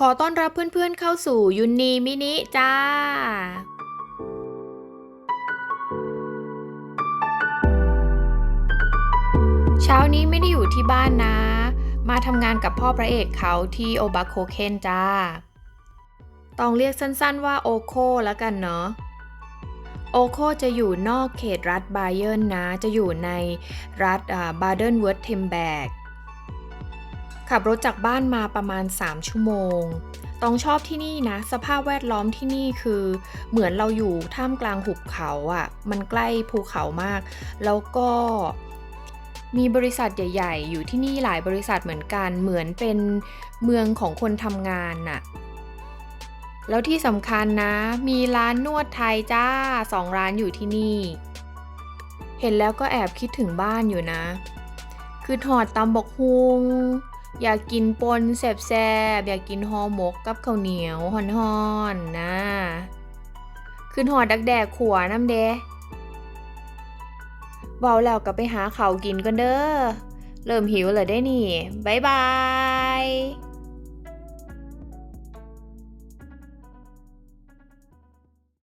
ขอต้อนรับเพื่อนๆเข้าสู่ยุนนีมินิจ้า เช้านี้ไม่ได้อยู่ที่บ้านนะ มาทำงานกับพ่อพระเอกเขาที่โอบาโคเคนจ้า ต้องเรียกสั้นๆว่าโอโคแล้วกันเนาะโอโคจะอยู่นอกเขตรัฐบาเยิร์นนะ จะอยู่ในรัฐบาเดนเวิร์ตเทมแบก ขับรถจากบ้านมาประมาณ 3 ชั่วโมง ต้องชอบที่นี่นะ สภาพแวดล้อมที่นี่คือ เหมือนเราอยู่ท่ามกลางหุบเขาอะ่ะ มันใกล้ภูเขามาก แล้วก็มีบริษัทใหญ่ ๆ อยู่ที่นี่หลายบริษัทเหมือนกัน เหมือนเป็นเมืองของคนทำงานน่ะ แล้วที่สำคัญนะ มีร้านนวดไทยจ้าสองร้านอยู่ที่นี่ เห็นแล้วก็แอบคิดถึงบ้านอยู่นะ คือถอดตำบกฮุง อยากกินปนแสบๆอยากกินห่อหมกกับข้าวเหนียวห่อนๆนะคือหอดดักแดกขัวน้ำเดะเบาแล้วก็ไปหาเขาวกินกันเด้อ เริ่มหิวเลยได้นี่ บ๊ายบาย